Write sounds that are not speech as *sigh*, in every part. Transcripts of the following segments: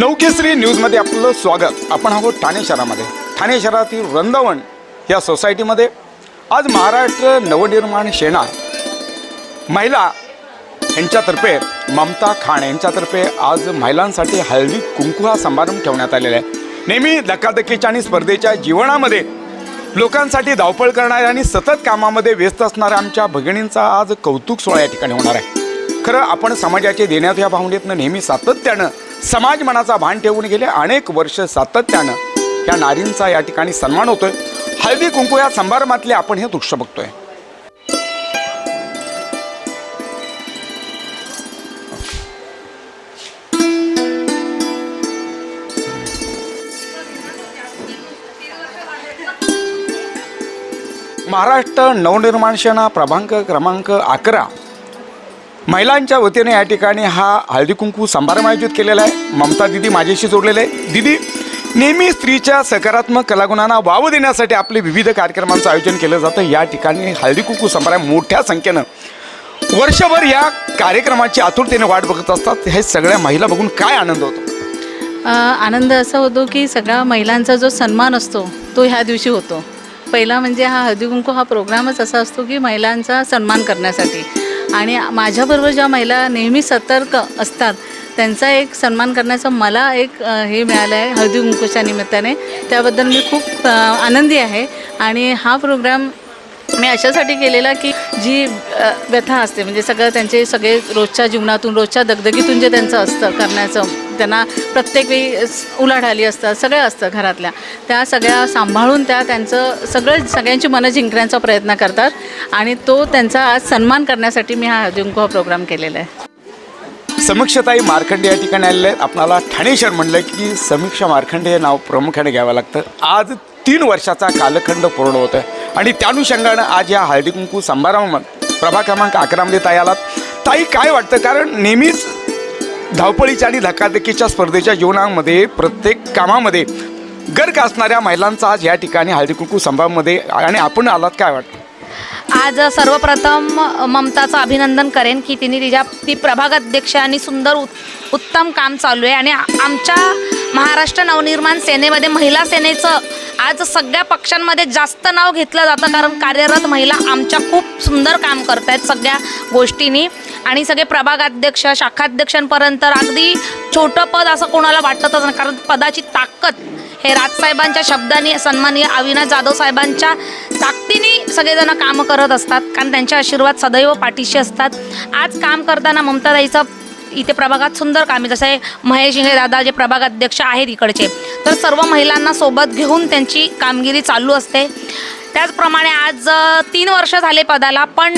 नवकेसरी न्यूजमध्ये आपलं स्वागत. आपण आहोत ठाणे शहरामध्ये. ठाणे शहरातील वृंदावन या सोसायटीमध्ये आज महाराष्ट्र नवनिर्माण सेना महिला यांच्यातर्फे ममता खान यांच्यातर्फे आज महिलांसाठी हळदी कुंकू हा समारंभ ठेवण्यात आलेला आहे. नेहमी धकाधकीच्या आणि स्पर्धेच्या जीवनामध्ये लोकांसाठी धावपळ करणाऱ्या आणि सतत कामामध्ये व्यस्त असणाऱ्या आमच्या भगिनींचा आज कौतुक सोहळा या ठिकाणी होणार आहे. खरं आपण समाजाचे देण्यात या भावनेतनं नेहमी सातत्यानं समाज मनाचा भान ठेवून गेले. अनेक वर्ष सातत्यानं या नारींचा या ठिकाणी सन्मान होतोय. हळदी कुंकू या समारंभातले आपण हे दृश्य बघतोय. महाराष्ट्र नवनिर्माण सेना प्रभांक क्रमांक अकरा. महिलांच्या वतीने या ठिकाणी हा हळदी कुंकू समारंभ आयोजित केलेला आहे. ममता दिदी माझ्याशी जोडलेले आहे दिदी नेहमी स्त्रीच्या सकारात्मक कलागुणांना वाव देण्यासाठी आपले विविध कार्यक्रमांचं आयोजन केलं जातं. या ठिकाणी हळदी कुंकू समारंभ मोठ्या संख्येनं. वर्षभर या कार्यक्रमाची आतुरतेने वाट बघत असतात. हे सगळ्या महिला बघून काय आनंद होतो? आनंद असा होतो की सगळ्या महिलांचा जो सन्मान असतो तो ह्या दिवशी होतो. पहिला म्हणजे हा हळदी कुंकू हा प्रोग्रामच असा असतो की महिलांचा सन्मान करण्यासाठी. आणि माझ्याबरोबर ज्या महिला नेहमी सतर्क असतात त्यांचा एक सन्मान करण्याचा मला एक हे मिळालं आहे हळदी कुंकूच्या निमित्ताने. त्याबद्दल मी खूप आनंदी आहे. आणि हा प्रोग्राम मी अशासाठी केलेला की जी व्यथा असते म्हणजे सगळं त्यांचे सगळे रोजच्या जीवनातून रोजच्या दगदगीतून जे त्यांचं असतं करण्याचं त्यांना प्रत्येक वेळी उलाढाली असतात सगळं असतं घरातल्या. त्या सगळ्या सांभाळून त्या त्यांचं सगळं सगळ्यांची मनं जिंकण्याचा प्रयत्न करतात. आणि तो त्यांचा आज सन्मान करण्यासाठी मी हा हळदीकुंकू हा प्रोग्राम केलेला आहे. समीक्षाताई मार्खंडे या ठिकाणी आलेले आहेत. आपणाला ठाणे शहर म्हणलं की समीक्षा मार्खंडे हे नाव प्रामुख्याने घ्यावं लागतं. आज तीन वर्षाचा कालखंड पूर्ण होतं आहे. आणि त्या अनुषंगानं आज या हळदी कुंकू समारंभात प्रभा क्रमांक अकरामध्ये ताई आलात. ताई काय वाटतं? कारण नेहमीच धावपळीच्या आणि धकाधकीच्या स्पर्धेच्या जीवनामध्ये प्रत्येक कामामध्ये गर्क असणाऱ्या महिलांचा आज या ठिकाणी हळदी कुंकू समारंभामध्ये आणि आपण आलात. काय वाटतं? आज सर्वप्रथम ममताचं अभिनंदन करेन की तिने तिच्या ती प्रभागाध्यक्ष आणि सुंदर उत उत्तम काम चालू आहे. आणि आमच्या महाराष्ट्र नवनिर्माण सेनेमध्ये महिला सेनेचं आज सगळ्या पक्षांमध्ये जास्त नाव घेतलं जातं कारण कार्यरत महिला आमच्या खूप सुंदर काम करत आहेत सगळ्या गोष्टींनी. आणि सगळे प्रभागाध्यक्ष शाखाध्यक्षांपर्यंत अगदी छोटं पद असं कोणाला वाटतच नाही कारण पदाची ताकद हे राजसाहेबांच्या शब्दाने सन्माननीय अविनाश जाधव साहेबांच्या ताकदीने सगळेजण कामं करत असतात. कारण त्यांचे आशीर्वाद सदैव पाठीशी असतात. आज काम करताना ममताताईचं इथे प्रभागात सुंदर काम आहे. जसं आहे महेश इंगळे दादा जे प्रभाग अध्यक्ष आहेत इकडचे. तर सर्व महिलांना सोबत घेऊन त्यांची कामगिरी चालू असते. त्याचप्रमाणे आज तीन वर्ष झाले पदाला पण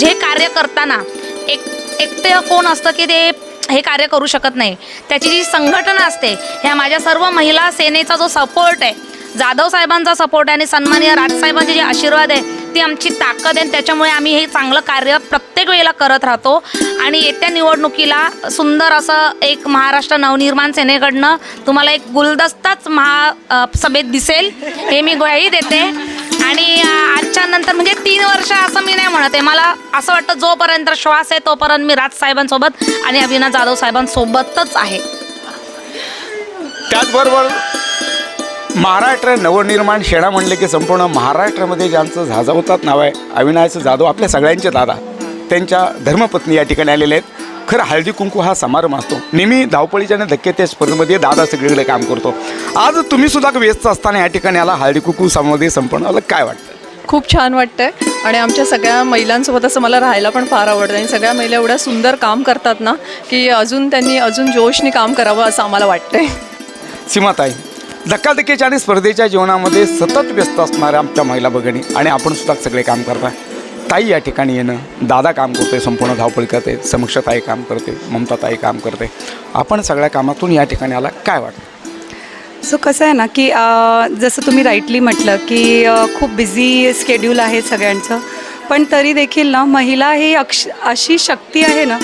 जे कार्य करताना एक एकटे कोण असतं की ते हे कार्य करू शकत नाही. त्याची जी संघटना असते ह्या माझ्या सर्व महिला सेनेचा जो सपोर्ट आहे जाधव साहेबांचा सपोर्ट आहे आणि सन्माननीय राजसाहेबांचे जे आशीर्वाद आहे ती आमची ताकद आहे आणि त्याच्यामुळे आम्ही हे चांगलं कार्य प्रत्येक वेळेला करत राहतो. आणि येत्या निवडणुकीला सुंदर असं एक महाराष्ट्र नवनिर्माण सेनेकडनं तुम्हाला एक गुलदस्ताच महा सभेत दिसेल हे मी ग्वाही देते. आणि आजच्या नंतर म्हणजे तीन वर्ष असं मी नाही म्हणत आहे. मला असं वाटतं जोपर्यंत श्वास आहे तोपर्यंत मी राज साहेबांसोबत आणि अविनाश जाधव साहेबांसोबतच आहे. त्याचबरोबर महाराष्ट्र नवनिर्माण सेना म्हणले की संपूर्ण महाराष्ट्रामध्ये ज्यांचं झाजावतात नाव आहे अविनाश जाधव आपल्या सगळ्यांचे दादा त्यांच्या धर्मपत्नी या ठिकाणी आलेले आहेत. खरं हळदी कुंकू हा समारंभ असतो. नेहमी धावपळीच्या आणि धक्के त्या स्पर्धेमध्ये दादा सगळीकडे काम करतो. आज तुम्ही सुद्धा व्यस्त असताना या ठिकाणी आला हळदी कुंकू समामध्ये संपन्न आलं काय वाटतं? खूप छान वाटतंय. आणि आमच्या सगळ्या महिलांसोबत असं मला राहायला पण फार आवडतं. आणि सगळ्या महिला एवढ्या सुंदर काम करतात ना की अजून त्यांनी अजून जोशनी काम करावं असं आम्हाला वाटतंय. सीमाताई धक्काधक्कीच्या आणि स्पर्धेच्या जीवनामध्ये सतत व्यस्त असणाऱ्या आमच्या महिला भगिनी आणि आपण सुद्धा सगळे काम करताय. ताई या ठिकाणी येणं दादा काम करते संपूर्ण धावपळी करते समक्षताई काम करते ममताताई काम करते. आपण सगळ्या कामातून या ठिकाणी आला काय वाटतं? सो कसं आहे ना की जसं तुम्ही राईटली म्हटलं की खूप बिझी स्केड्यूल आहे सगळ्यांचं पण तरी देखील ना महिला ही अक्ष अशी शक्ती आहे ना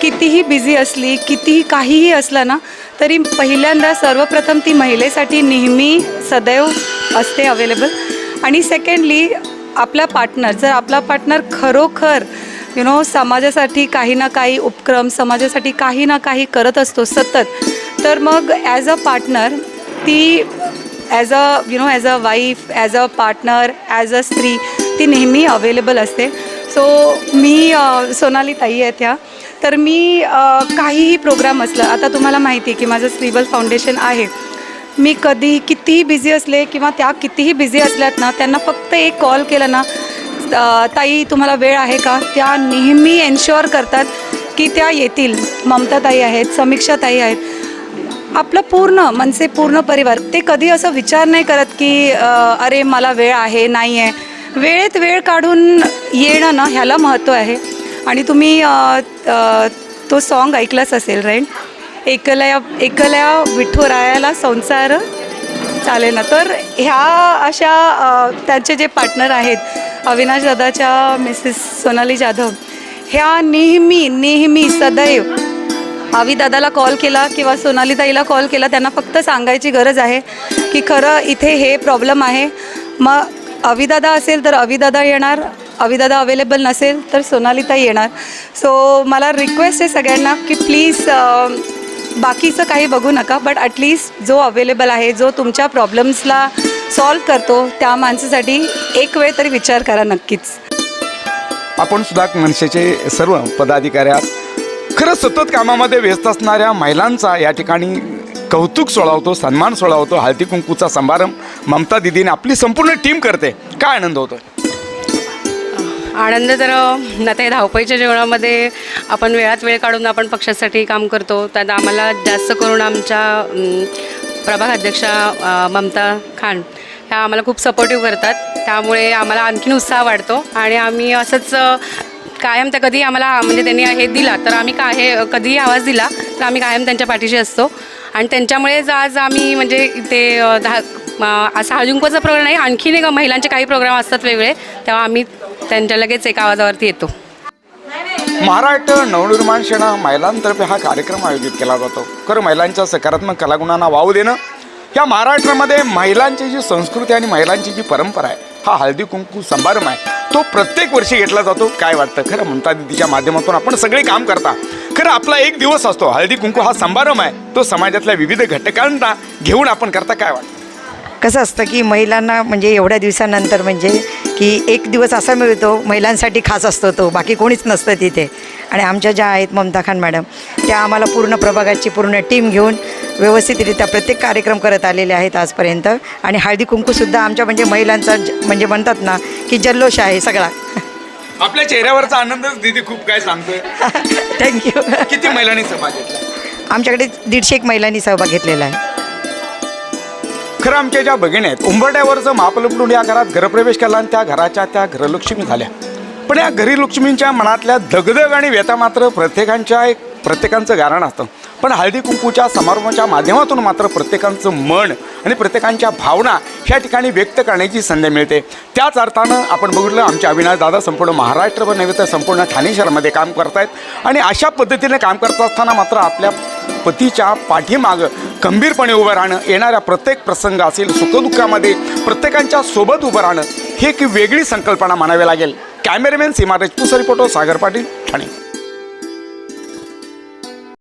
कितीही बिझी असली कितीही काहीही असलं ना तरी पहिल्यांदा सर्वप्रथम ती महिलेसाठी नेहमी सदैव असते अवेलेबल आणि सेकंडली आपला पार्टनर जर आपला पार्टनर खरोखर यु नो समाजासाठी काही ना काही उपक्रम समाजासाठी काही ना काही करत असतो सतत तर मग ॲज अ पार्टनर ती as a you know as a wife as a partner as a स्त्री ती नेहमी अवेलेबल असते. सो मी सोनाली ताई आहेत ह्या. तर मी काहीही प्रोग्राम असलं आता तुम्हाला माहिती आहे की माझं स्त्रीबल फाउंडेशन आहे. मी कधी कितीही बिझी असले किंवा त्या कितीही बिझी असल्यात ना त्यांना फक्त एक कॉल केला ना ताई तुम्हाला वेळ आहे का? त्या नेहमी एन्श्युअर करतात की त्या येतील. ममता ताई आहेत समीक्षा ताई आहेत. आपलं पूर्ण मनसे पूर्ण परिवार ते कधी असं विचार नाही करत की अरे मला वेळ आहे नाही आहे वेळेत वेळ काढून येणं ना ह्याला महत्त्व आहे. आणि तुम्ही तो सॉन्ग ऐकलंच असेल राईट एकलया एकलया विठुरायाला संसार चालेल ना. तर ह्या अशा त्यांचे जे पार्टनर आहेत अविनाश दादाच्या मिसेस सोनाली जाधव ह्या नेहमी नेहमी सदैव आवी दादाला कॉल केला किंवा सोनाली ताईला कॉल केला त्यांना फक्त सांगायची गरज आहे की खरं इथे हे प्रॉब्लेम आहे. मग अविदादा असेल तर अविदादा येणार अविदादा अवेलेबल नसेल तर सोनाली ताई येणार. सो मला रिक्वेस्ट आहे सगळ्यांना की प्लीज बाकीचं काही बघू नका बट ॲटलिस्ट जो अवेलेबल आहे जो तुमच्या प्रॉब्लेम्सला सॉल्व करतो त्या माणसासाठी एक वेळ तरी विचार करा नक्कीच. आपण सुद्धा मनसेचे सर्व पदाधिकारी आहात खरं सतत कामामध्ये व्यस्त असणाऱ्या महिलांचा या ठिकाणी कौतुक सोळावतो सन्मान सोळावतो हळदी कुंकूचा समारंभ ममता दिदीने आपली संपूर्ण टीम करते. काय आनंद होतो आनंद तर आता या धावपळीच्या जेवणामध्ये आपण वेळात वेळ काढून आपण पक्षासाठी काम करतो. त्यात आम्हाला जास्त करून आमच्या प्रभाग अध्यक्षा ममता खान ह्या आम्हाला खूप सपोर्टिव्ह करतात. त्यामुळे आम्हाला आणखीन उत्साह वाढतो आणि आम्ही असंच कायम त्या कधी आम्हाला म्हणजे त्यांनी हे दिला तर आम्ही काय हे कधीही आवाज दिला तर आम्ही कायम त्यांच्या पाठीशी असतो. आणि त्यांच्यामुळेच आज आम्ही म्हणजे इथे दहा असा हळजुंकवाचा प्रोग्राम नाही आणखीन एक महिलांचे काही प्रोग्राम असतात वेगळे तेव्हा आम्ही त्यांच्या लगेच एका आवाजावरती येतो. महाराष्ट्र नवनिर्माण सेना महिलांतर्फे हा कार्यक्रम आयोजित केला जातो. खरं महिलांच्या सकारात्मक कलागुणांना वाव देणं या महाराष्ट्रामध्ये महिलांची जी संस्कृती आणि महिलांची जी परंपरा आहे हा हळदी कुंकू समारंभ आहे. तो प्रत्येक वर्षी घेतला जातो. काय वाटतं? खरं म्हणता दिदीच्या माध्यमातून आपण सगळे काम करता. खरं आपला एक दिवस असतो. हळदी कुंकू हा समारंभ आहे. तो समाजातल्या विविध घटकांना घेऊन आपण करता. काय वाटतं? कसं असतं की महिलांना म्हणजे एवढ्या दिवसानंतर म्हणजे की एक दिवस असा मिळतो महिलांसाठी खास असतो तो बाकी कोणीच नसतं तिथे. आणि आमच्या ज्या आहेत ममता खान मॅडम त्या आम्हाला पूर्ण प्रभागाची पूर्ण टीम घेऊन व्यवस्थितरित्या प्रत्येक कार्यक्रम करत आलेले आहेत आजपर्यंत. आणि हळदी कुंकूसुद्धा आमच्या म्हणजे महिलांचा ज- म्हणजे म्हणतात ना की जल्लोष आहे सगळा. आपल्या चेहऱ्यावरचा आनंदच दिदी खूप काय सांगतोय. *laughs* थँक्यू किती महिलांनी सहभाग घेतला? आमच्याकडे दीडशे एक महिलांनी सहभाग घेतलेला आहे. खरं आमच्या ज्या भगिनी आहेत उंबरट्यावरचं महापलपडून या घरात घरप्रवेश केला आणि त्या घराच्या त्या घरलक्ष्मी झाल्या. पण या घरी लक्ष्मींच्या मनातल्या दगदग आणि व्यथा मात्र प्रत्येकांच्या एक प्रत्येकांचं गारण असतं. पण हळदी कुंकूच्या समारंभाच्या माध्यमातून मात्र प्रत्येकांचं मन आणि प्रत्येकांच्या भावना ह्या ठिकाणी व्यक्त करण्याची संधी मिळते. त्याच अर्थानं आपण बघितलं आमचे अविनाश दादा संपूर्ण महाराष्ट्रभर नव्हे तर संपूर्ण ठाणे शहरामध्ये काम करतायत. आणि अशा पद्धतीने काम करत असताना मात्र आपल्या पतीच्या पाठीमागं खंबीरपणे उभं राहणं येणाऱ्या प्रत्येक प्रसंग असेल सुखदुःखामध्ये प्रत्येकांच्या सोबत उभं राहणं ही एक वेगळी संकल्पना म्हणावी लागेल. Cameraman Seema Rajput reporter Sagar Patil Thane.